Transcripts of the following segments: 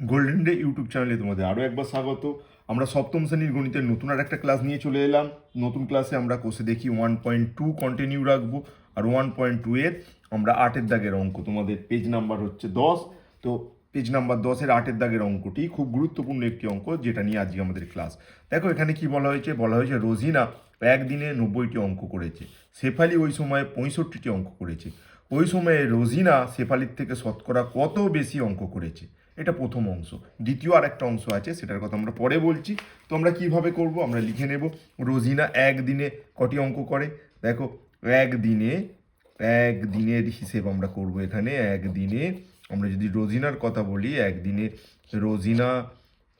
Golden day YouTube চ্যানেলে তোমাদের আরও একবার স্বাগত। আমরা সপ্তম শ্রেণির গণিতের নতুন আর একটা ক্লাস নিয়ে চলে এলাম। নতুন ক্লাসে আমরা কোষে দেখি ওয়ান পয়েন্ট টু কন্টিনিউ রাখব আর ওয়ান পয়েন্ট টু এর আমরা আটের দাগের অঙ্ক। তোমাদের পেজ নাম্বার হচ্ছে দশ। তো পেজ নাম্বার দশের আটের দাগের অঙ্কটি খুব গুরুত্বপূর্ণ একটি অঙ্ক যেটা নিয়ে আজকে আমাদের ক্লাস দেখো এখানে কি বলা হয়েছে? বলা হয়েছে রোজিনা একদিনে নব্বইটি অঙ্ক করেছে। শেফালি ওই সময়ে পঁয়ষট্টিটি অঙ্ক করেছে। ওই সময়ে রোজিনা শেফালির থেকে শতকরা কত বেশি অঙ্ক করেছে? এটা প্রথম অংশ। দ্বিতীয় আর একটা অংশ আছে, সেটার কথা আমরা পরে বলছি। তো আমরা কীভাবে করব? আমরা লিখে নেব। রোজিনা একদিনে কটি অঙ্ক করে? দেখো, একদিনে, একদিনের হিসেব আমরা করব এখানে। একদিনে, আমরা যদি রোজিনার কথা বলি, একদিনে রোজিনা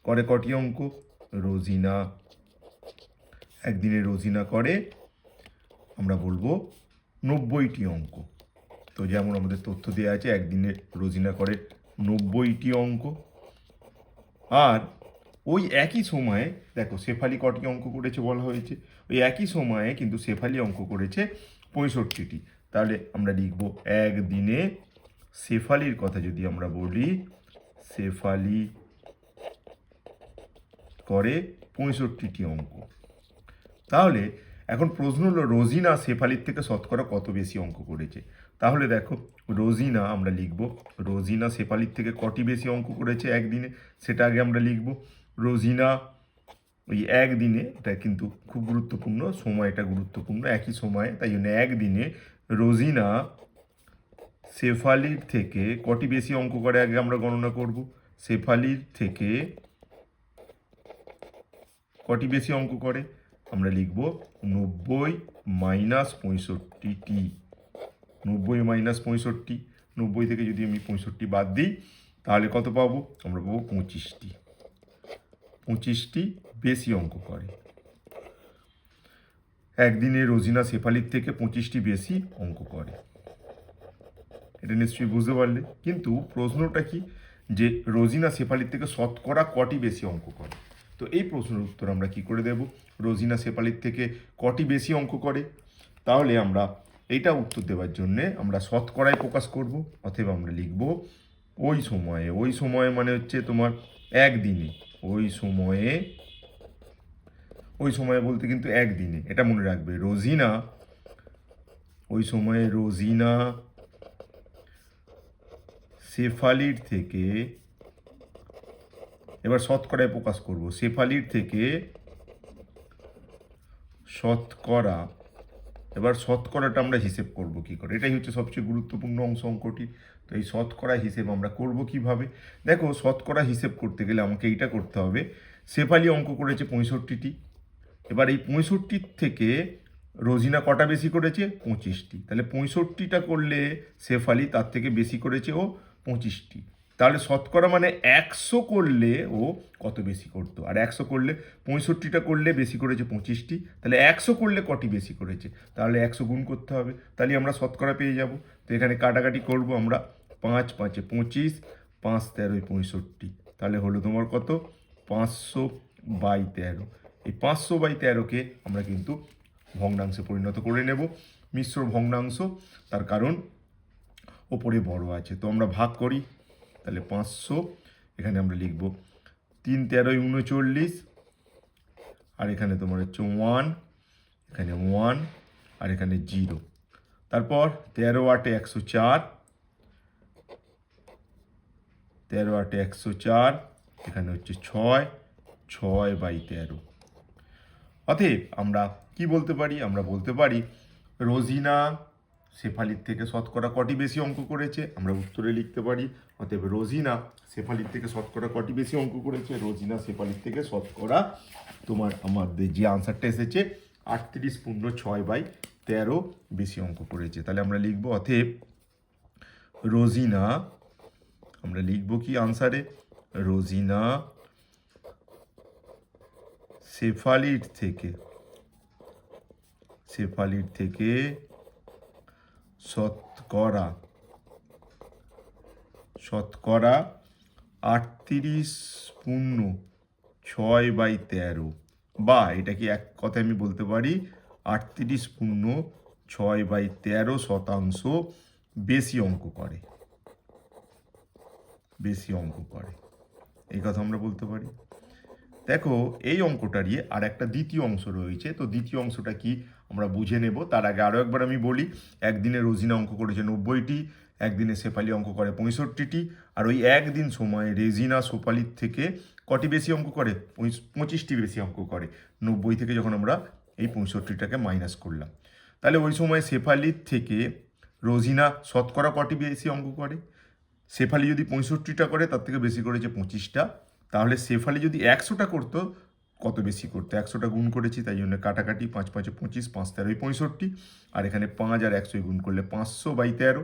করে কটি অঙ্ক? রোজিনা, একদিনে রোজিনা করে, আমরা বলব নব্বইটি অঙ্ক। তো যেমন আমাদের তথ্য দেওয়া আছে, একদিনে রোজিনা করে নব্বইটি অঙ্ক। আর ওই একই সময়ে, দেখো শেফালি কটি অঙ্ক করেছে বলা হয়েছে, ওই একই সময়ে কিন্তু শেফালি অঙ্ক করেছে পঁয়ষট্টিটি। তাহলে আমরা লিখব একদিনে শেফালির কথা যদি আমরা বলি, শেফালি করে পঁয়ষট্টিটি অঙ্ক। তাহলে এখন প্রশ্ন হলো, রোজিনা শেফালির থেকে শতকরা কত বেশি অঙ্ক করেছে? তাহলে দেখো, রোজিনা আমরা লিখব। রোজিনা শেফালির থেকে কটি বেশি অঙ্ক করেছে একদিনে? সেটা আগে আমরা লিখব। রোজিনা ওই একদিনে, এটা কিন্তু খুব গুরুত্বপূর্ণ, সময়টা গুরুত্বপূর্ণ, একই সময়ে, তাই জন্য একদিনে রোজিনা শেফালির থেকে কটি বেশি অঙ্ক করে আগে আমরা গণনা করব? শেফালির থেকে কটি বেশি অঙ্ক করে? আমরা লিখব নব্বই মাইনাস পঁয়ষট্টি টি নব্বই মাইনাস পঁয়ষট্টি, নব্বই থেকে যদি আমি পঁয়ষট্টি বাদ দিই, তাহলে কত পাবো? আমরা পাবো পঁচিশটি। পঁচিশটি বেশি অঙ্ক করে। একদিনে রোজিনা শেফালির থেকে পঁচিশটি বেশি অঙ্ক করে। এটা নিশ্চয়ই বুঝতে পারলে। কিন্তু প্রশ্নটা কি? যে রোজিনা শেফালির থেকে শতকরা কটি বেশি অঙ্ক করে? তো এই প্রশ্নের উত্তর আমরা কি করে দেব? রোজিনা শেফালির থেকে কটি বেশি অঙ্ক করে? তাহলে আমরা এইটা উত্তর দেওয়ার জন্যে আমরা শতকরায় প্রকাশ করব, অথবা আমরা লিখব ওই সময়ে। ওই সময়ে মানে হচ্ছে তোমার একদিনে। ওই সময়ে ওই সময়ে বলতে কিন্তু একদিনে। এটা মনে রাখবে, রোজিনা, ওই সময়ে রোজিনা শেফালির থেকে, এবার শতকরায় প্রকাশ করব, শেফালির থেকে শতকরা এবার শতকরাটা আমরা হিসেব করব কি করে? এটাই হচ্ছে সবচেয়ে গুরুত্বপূর্ণ অংশ অঙ্কটি। তো এই শতকরা হিসেব আমরা করব কীভাবে? দেখো, শতকরা হিসেব করতে গেলে আমাকে এইটা করতে হবে। শেফালি অঙ্ক করেছে পঁয়ষট্টিটি। এবার এই পঁয়ষট্টির থেকে রোজিনা কটা বেশি করেছে? পঁচিশটি। তাহলে পঁয়ষট্টিটা করলে শেফালি তার থেকে বেশি করেছে ও পঁচিশটি। তাহলে শতকরা মানে একশো করলে ও কত বেশি করতো? আর একশো করলে পঁয়ষট্টিটা করলে বেশি করেছে পঁচিশটি। তাহলে একশো করলে কটি বেশি করেছে? তাহলে একশো গুণ করতে হবে। তাহলে আমরা শতকরা পেয়ে যাব। তো এখানে কাটাকাটি করব আমরা। পাঁচ পাঁচে পঁচিশ, পাঁচ তেরোই পঁয়ষট্টি। তাহলে হলো তোমার কত? পাঁচশো বাই তেরো। এই পাঁচশো বাই তেরোকে আমরা কিন্তু ভগ্নাংশে পরিণত করে নেব। মিশ্র ভগ্নাংশ, তার কারণ ওপরে বড় আছে। তো আমরা ভাগ করি। তাহলে পাঁচশো, এখানে আমরা লিখব তিন তেরোই উনচল্লিশ, আর এখানে তোমার হচ্ছে ওয়ান এখানে ওয়ান আর এখানে জিরো তারপর তেরো আটে একশো চার, তেরো আটে একশো চার, এখানে হচ্ছে ছয় ছয় বাই তেরো। অতএব আমরা কি বলতে পারি? আমরা বলতে পারি রোজিনা শেফালির থেকে শতকরা কটি বেশি অঙ্ক করেছে? আমরা উত্তরে লিখতে পারি, অতএব রোজিনা শেফালির থেকে শতকরা কটি বেশি অঙ্ক করেছে? রোজিনা শেফালির থেকে শতকরা তোমার, আমাদের যে আনসারটা এসেছে, আটত্রিশ পূর্ণ ছয় বাই তেরো বেশি অঙ্ক করেছে। তাহলে আমরা লিখব, অতএব রোজিনা, আমরা লিখব কি আনসারে রোজিনা শেফালির থেকে শেফালির থেকে শতকরা শতকরা আটত্রিশ পূর্ণ ছয় বাই তেরো। বা এটা কি এক কথায় আমি বলতে পারি, আটত্রিশ পূর্ণ ছয় বাই তেরো শতাংশ বেশি অঙ্ক করে। বেশি অঙ্ক করে। এই কথা আমরা বলতে পারি। দেখো, এই অঙ্কটারই আর একটা দ্বিতীয় অংশ রয়েছে। তো দ্বিতীয় অংশটা কি? আমরা বুঝে নেব। তার আগে আরও একবার আমি বলি, একদিনে রোজিনা অঙ্ক করেছে নব্বইটি, একদিনে শেফালি অঙ্ক করে পঁয়ষট্টিটি, আর ওই একদিন সময় রেজিনা সোপালির থেকে কটি বেশি অঙ্ক করে? পঁচিশটি বেশি অঙ্ক করে। নব্বই থেকে যখন আমরা এই পঁয়ষট্টিটাকে মাইনাস করলাম। তাহলে ওই সময় শেফালির থেকে রোজিনা শতকরা কটি বেশি অঙ্ক করে? শেফালি যদি পঁয়ষট্টিটা করে, তার থেকে বেশি করেছে পঁচিশটা। তাহলে শেফালি যদি একশোটা করতো কত বেশি করতে? একশোটা গুণ করেছি, তাই জন্য কাটাকাটি পাঁচ পাঁচে পঁচিশ, পাঁচ তেরোই পঁয়ষট্টি, আর এখানে পাঁচ আর একশোই গুণ করলে পাঁচশো বাই তেরো,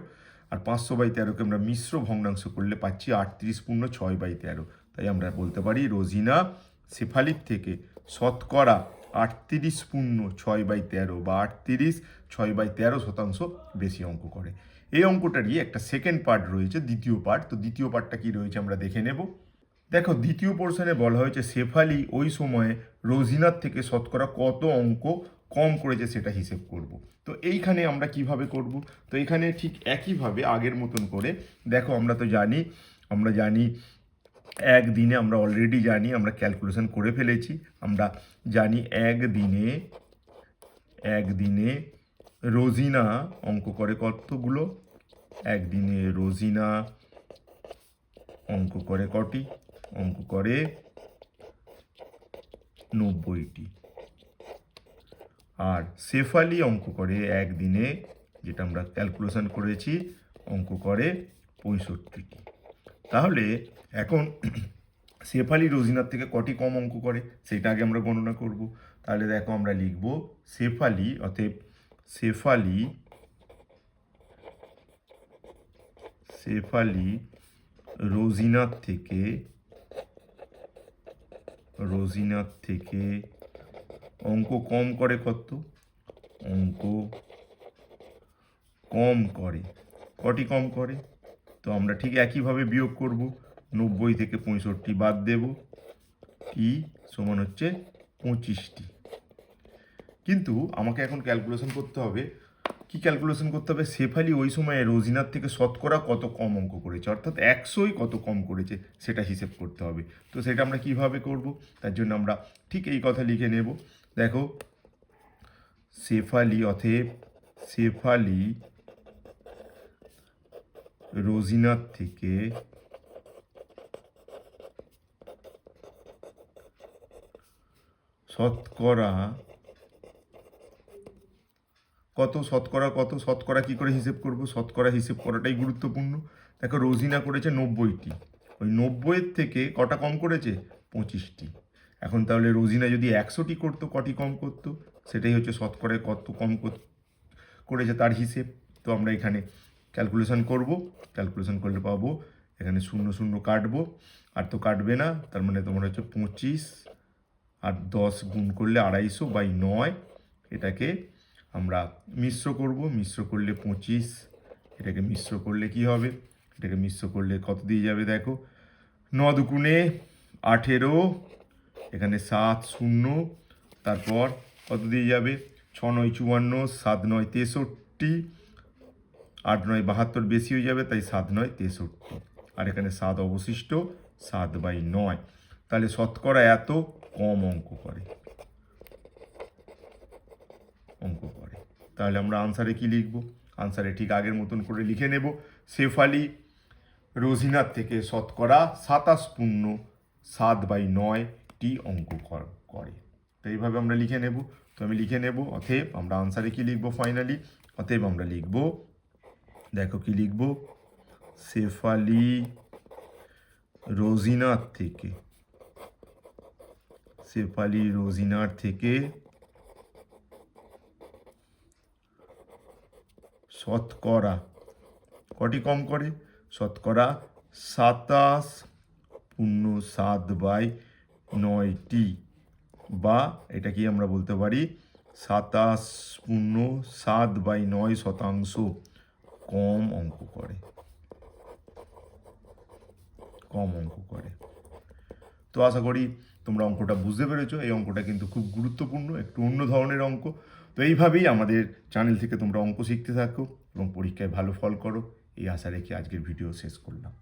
আর পাঁচশো বাই তেরোকে আমরা মিশ্র ভগ্নাংশ করলে পাচ্ছি আটত্রিশ পূর্ণ ছয় বাই তেরো। তাই আমরা বলতে পারি রোজিনা শেফালির থেকে শতকরা আটত্রিশ পূর্ণ ছয় বাই তেরো বা আটত্রিশ ছয় বাই তেরো শতাংশ বেশি অঙ্ক করে। এই অঙ্কটারই একটা সেকেন্ড পার্ট রয়েছে, দ্বিতীয় পার্ট তো দ্বিতীয় পার্টটা কি রয়েছে আমরা দেখে নেব। দেখো, দ্বিতীয় পোর্শনে বলা হয়েছে, শেফালি ওই সময়ে রোজিনার থেকে শতকরা কত অঙ্ক কম করেছে সেটা হিসেব করব। তো এইখানে আমরা কীভাবে করব? তো এখানে ঠিক একইভাবে আগের মতন করে, দেখো, আমরা তো জানি, আমরা জানি একদিনে আমরা অলরেডি জানি, আমরা ক্যালকুলেশন করে ফেলেছি। আমরা জানি একদিনে একদিনে রোজিনা অঙ্ক করে কতগুলো? একদিনে রোজিনা অঙ্ক করে কটি? অঙ্ক করে নব্বইটি। আর শেফালি অঙ্ক করে একদিনে, যেটা আমরা ক্যালকুলেশন করেছি, অঙ্ক করে পঁয়ষট্টিটি। তাহলে এখন শেফালি রোজিনার থেকে কটি কম অঙ্ক করে, সেটা আগে আমরা গণনা করব। তাহলে দেখো আমরা লিখব শেফালি, অতএব শেফালি শেফালি রোজিনার থেকে রোজিনার থেকে অঙ্ক কম করে কত? অঙ্ক কম করে। কটি কম করে? তো আমরা ঠিক একইভাবে বিয়োগ করব। নব্বই থেকে পঁয়ষট্টি বাদ দেব। কি? সমান হচ্ছে পঁচিশটি। কিন্তু আমাকে এখন ক্যালকুলেশন করতে হবে কি ক্যালকুলেশন করতে হবে? শেফালি ওই সময়ে রোজিনার থেকে শতকরা কত কম অঙ্ক করেছে? অর্থাৎ একশোই কত কম করেছে, সেটা হিসেব করতে হবে। তো সেটা আমরা কীভাবে করব? তার জন্য আমরা ঠিক এই কথা লিখে নেব। দেখো, শেফালি অথেব শেফালি রোজিনার থেকে শতকরা কত শতকরা কত শতকরা, কি করে হিসেব করব? শতকরা হিসেব করাটাই গুরুত্বপূর্ণ। দেখো, রোজিনা করেছে নব্বইটি। ওই নব্বইয়ের থেকে কটা কম করেছে? পঁচিশটি। এখন তাহলে রোজিনা যদি একশোটি করতো, কটি কম করতো? সেটাই হচ্ছে শতকরায় কত কম করেছে তার হিসেব। তো আমরা এখানে ক্যালকুলেশন করব। ক্যালকুলেশন করলে পাবো, এখানে শূন্য শূন্য কাটবো। আর তো কাটবে না, তার মানে তোমার হচ্ছে পঁচিশ আর দশ গুণ করলে আড়াইশো বাই নয়। এটাকে আমরা মিশ্র করব। মিশ্র করলে পঁচিশ, এটাকে মিশ্র করলে কি হবে? এটাকে মিশ্র করলে কত দিয়ে যাবে দেখো? ন দুগুণে আঠেরো, এখানে সাত শূন্য, তারপর কত দিয়ে যাবে? ছ নয় চুয়ান্ন, সাত নয় তেষট্টি, আট নয় বাহাত্তর বেশি হয়ে যাবে, তাই সাত নয় তেষট্টি। আর এখানে সাত অবশিষ্ট, সাত বাই নয়। তাহলে শতকরা এত কম অঙ্ক করে। অঙ্ক তাহলে আমরা আনসারে কি লিখব? আনসারে ঠিক আগের মতন করে লিখে নেব। শেফালি রোজিনার থেকে শতকরা সাতাশ পূর্ণ সাত বাই নয়টি অঙ্ক করে তো এইভাবে আমরা লিখে নেব। তো আমি লিখে নেব, অতএব আমরা আনসারে কি লিখব ফাইনালি অতএব আমরা লিখব, দেখো কি লিখব। শেফালি রোজিনার থেকে শেফালি রোজিনার থেকে শতকরা, কটি কম করে? শতকরা সাতাশ পূর্ণ সাত বাই নয়টি বা এটা কি আমরা বলতে পারি সাতাশ পূর্ণ সাত বাই নয় শতাংশ কম অঙ্ক করে। কম অঙ্ক করে। তো আশা করি তোমরা অঙ্কটা বুঝতে পেরেছ। এই অঙ্কটা কিন্তু খুব গুরুত্বপূর্ণ, একটু অন্য ধরনের অঙ্ক। তো এইভাবেই আমাদের চ্যানেল থেকে তোমরা অঙ্ক শিখতে থাকো এবং পরীক্ষায় ভালো ফল করো। এই আশা রেখে আজকের ভিডিও শেষ করলাম।